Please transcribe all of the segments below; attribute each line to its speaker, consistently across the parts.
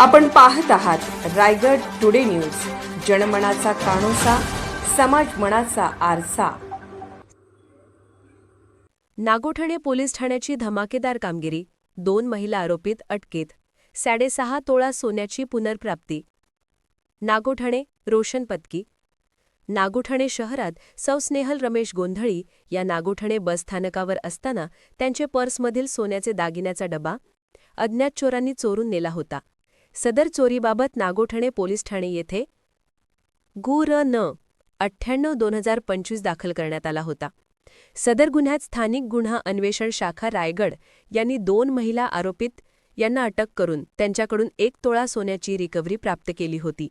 Speaker 1: आपण पाहत आहात रायगड टुडे न्यूज. जनमनाचा कानोसा समाज मनाचा आरसा.
Speaker 2: नागोठणे पोलीस ठाण्याची धमाकेदार कामगिरी दोन महिला आरोपीत अटकेत साडेसहा तोळा सोन्याची पुनर्प्राप्ती. नागोठणे रोशन पत्की. नागोठणे शहरात सौस्नेहल रमेश गोंधळी या नागोठणे बसस्थानकावर असताना त्यांचे पर्समधील सोन्याचे दागिन्याचा डबा अज्ञात चोरांनी चोरून नेला होता. सदर चोरीबाबत नागोठणे पोलीस ठाणे येथे गु र न अठ्ठ्याण्णव दोन हजार पंचवीस दाखल करण्यात आला होता. सदर गुन्ह्यात स्थानिक गुन्हा अन्वेषण शाखा रायगड यांनी दोन महिला आरोपित यांना अटक करून त्यांच्याकडून एक तोळा सोन्याची रिकव्हरी प्राप्त केली होती.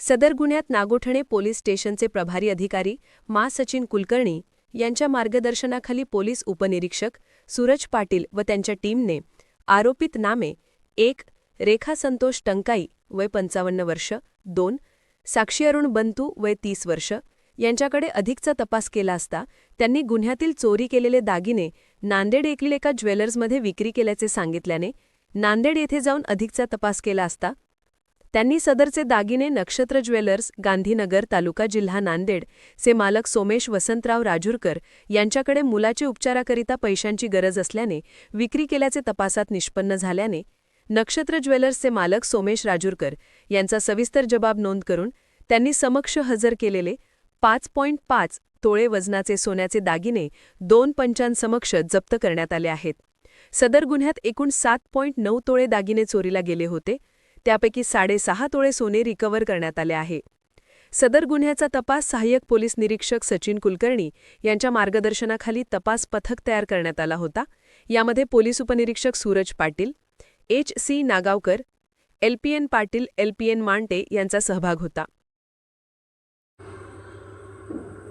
Speaker 2: सदर गुन्ह्यात नागोठणे पोलीस स्टेशनचे प्रभारी अधिकारी मा. सचिन कुलकर्णी यांच्या मार्गदर्शनाखाली पोलीस उपनिरीक्षक सूरज पाटील व त्यांच्या टीमने आरोपित नामे एक रेखा संतोष टंकाई वय पंचावन्न वर्ष दोन साक्षी अरुण बंतू वय तीस वर्ष यांच्याकडे अधिकचा तपास केला असता त्यांनी गुन्ह्यातील चोरी केलेले दागिने नांदेड येथील एका ज्वेलर्समध्ये विक्री केल्याचे सांगितल्याने नांदेड येथे जाऊन अधिकचा तपास केला असता त्यांनी सदरचे दागिने नक्षत्र ज्वेलर्स गांधीनगर तालुका जिल्हा नांदेड चे मालक सोमेश वसंतराव राजूरकर यांच्याकडे मुलाचे उपचाराकरिता पैशांची गरज असल्याने विक्री केल्याचे तपासात निष्पन्न झाल्याने नक्षत्र ज्वेलर्सचे मालक सोमेश राजूरकर यांचा सविस्तर जबाब नोंद करून त्यांनी समक्ष हजर केलेले पाच पॉईंट पाच तोळे वजनाचे सोन्याचे दागिने दोन पंचांसमक्ष जप्त करण्यात आले आहेत. सदर गुन्ह्यात एकूण सात पॉईंट नऊ तोळे दागिने चोरीला गेले होते. त्यापैकी साडेसहा तोळे सोने रिकव्हर करण्यात आले आहे. सदर गुन्ह्याचा तपास सहाय्यक पोलीस निरीक्षक सचिन कुलकर्णी यांच्या मार्गदर्शनाखाली तपास पथक तयार करण्यात आला होता. यामध्ये पोलीस उपनिरीक्षक Suraj Patil H C Nagavkar L P N Patil L P N Mante यांचा सहभाग होता.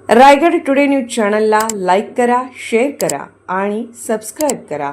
Speaker 1: रायगड टुडे न्यूज चॅनलला लाईक करा शेअर करा आणि सबस्क्राईब करा.